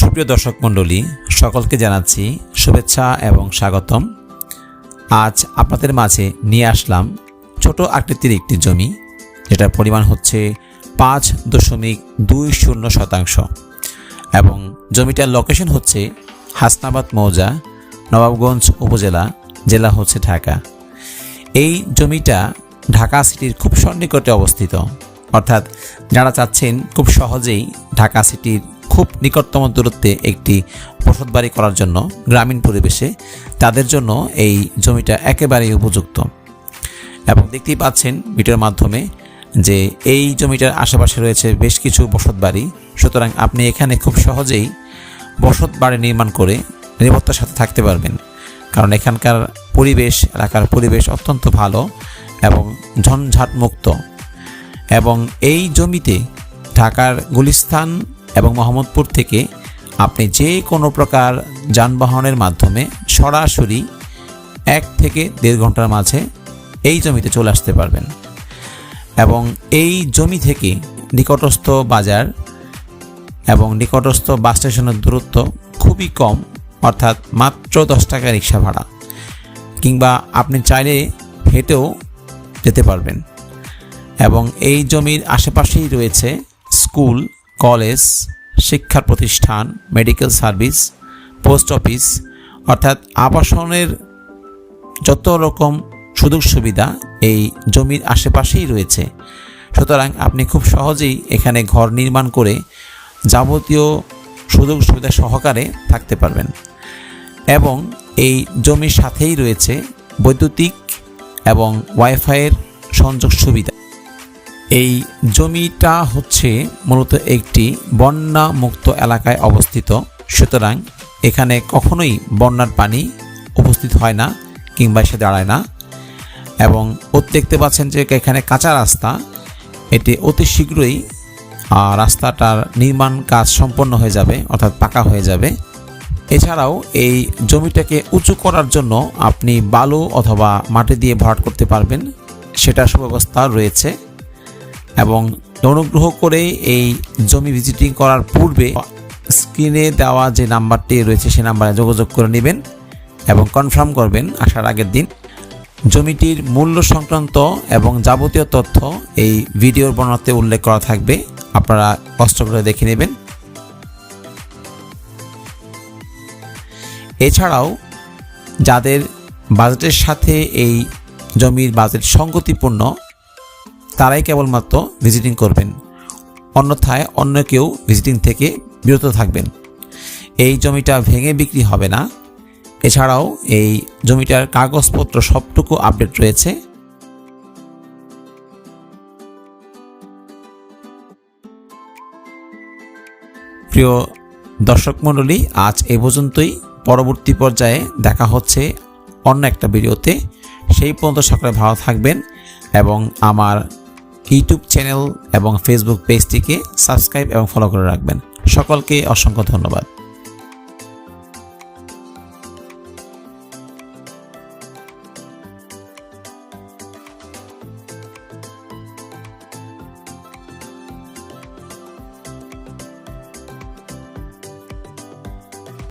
সুপ্রিয় দর্শক মণ্ডলী, সকলকে জানাচ্ছি শুভেচ্ছা এবং স্বাগতম। আজ আপনাদের মাঝে নিয়ে আসলাম ছোট আকৃতির একটি জমি, যেটার পরিমাণ হচ্ছে পাঁচ দশমিক দুই শূন্য শতাংশ এবং জমিটার লোকেশন হচ্ছে হাসনাবাদ মৌজা, নবাবগঞ্জ উপজেলা, জেলা হচ্ছে ঢাকা। এই জমিটা ঢাকা সিটির খুব সন্নিকটে অবস্থিত। অর্থাৎ যারা চাচ্ছেন খুব সহজেই ঢাকা সিটির খুব নিকটতম দূরত্বে একটি বসত বাড়ি করার জন্য গ্রামীণ পরিবেশে তাদের জন্য এই জমিটা একেবারেই উপযুক্ত। এবং দেখতেই পাচ্ছেন ভিডিওর মাধ্যমে যে এই জমিটার আশেপাশে রয়েছে বেশ কিছু বসত বাড়ি সুতরাং আপনি এখানে খুব সহজেই বসত বাড়ি নির্মাণ করে নিরাপত্তার সাথে থাকতে পারবেন। কারণ এখানকার পরিবেশ, এলাকার পরিবেশ অত্যন্ত ভালো এবং ঝঞ্ঝাট মুক্ত এবং এই জমিতে ঢাকার গুলিস্তান এবং মোহাম্মদপুর থেকে আপনি যে কোনো প্রকার যানবাহনের মাধ্যমে সরাসরি এক থেকে দেড় ঘণ্টার মাঝে এই জমিতে চলে আসতে পারবেন। এবং এই জমি থেকে নিকটস্থ বাজার এবং নিকটস্থ বাস স্টেশনের দূরত্ব খুবই কম, অর্থাৎ মাত্র দশ টাকা রিক্সা ভাড়া। কিংবা আপনি চাইলে হেঁটেও যেতে পারবেন। এবং এই জমির আশেপাশেই রয়েছে স্কুল কলেজ, শিক্ষা প্রতিষ্ঠান, মেডিকেল সার্ভিস, পোস্ট অফিস, অর্থাৎ আবাসনের যত রকম সুযোগ সুবিধা এই জমির আশেপাশেই রয়েছে। সুতরাং আপনি খুব সহজেই এখানে ঘর নির্মাণ করে যাবতীয় সুযোগ সুবিধা সহকারে থাকতে পারবেন। এবং এই জমির সাথেই রয়েছে বৈদ্যুতিক এবং ওয়াইফাইয়ের সংযোগ সুবিধা। এই জমিটা হচ্ছে মূলত একটি বন্যা মুক্ত এলাকায় অবস্থিত। সুতরাং এখানে কখনোই বন্যার পানি উপস্থিত হয় না কিংবা এসে দাঁড়ায় না। এবং দেখতে পাচ্ছেন যে এখানে কাঁচা রাস্তা। এটি অতি শীঘ্রই রাস্তাটার নির্মাণ কাজ সম্পন্ন হয়ে যাবে, অর্থাৎ পাকা হয়ে যাবে। এছাড়াও এই জমিটাকে উঁচু করার জন্য আপনি বালু অথবা মাটি দিয়ে ভরাট করতে পারবেন। সেটার সুব্যবস্থা রয়েছে। এবং অনুগ্রহ করে এই জমি ভিজিটিং করার পূর্বে স্ক্রিনে দেওয়া যে নাম্বারটি রয়েছে সেই নাম্বারে যোগাযোগ করে নেবেন এবং কনফার্ম করবেন আসার আগের দিন জমিটির মূল্য সংক্রান্ত এবং যাবতীয় তথ্য এই ভিডিওর বর্ণনাতে উল্লেখ করা থাকবে। আপনারা কষ্ট করে দেখে নেবেন। এছাড়াও যাদের বাজেটের সাথে এই জমির বাজেট সঙ্গতিপূর্ণ তারাই কেবলমাত্র ভিজিটিং করবেন। অন্যথায় অন্য কেউ ভিজিটিং থেকে বিরত থাকবেন। এই জমিটা ভেঙে বিক্রি হবে না। এছাড়াও এই জমিটার কাগজপত্র সবটুকু আপডেট রয়েছে। প্রিয় দর্শক মণ্ডলী, আজ এ পর্যন্তই। পরবর্তী পর্যায়ে দেখা হচ্ছে অন্য একটা ভিডিওতে। সেই পর্যন্ত সকলে ভালো থাকবেন এবং আমার ইউটিউব চ্যানেল এবং ফেসবুক পেজটিকে সাবস্ক্রাইব এবং ফলো করে রাখবেন। সকলকে অসংখ্য ধন্যবাদ।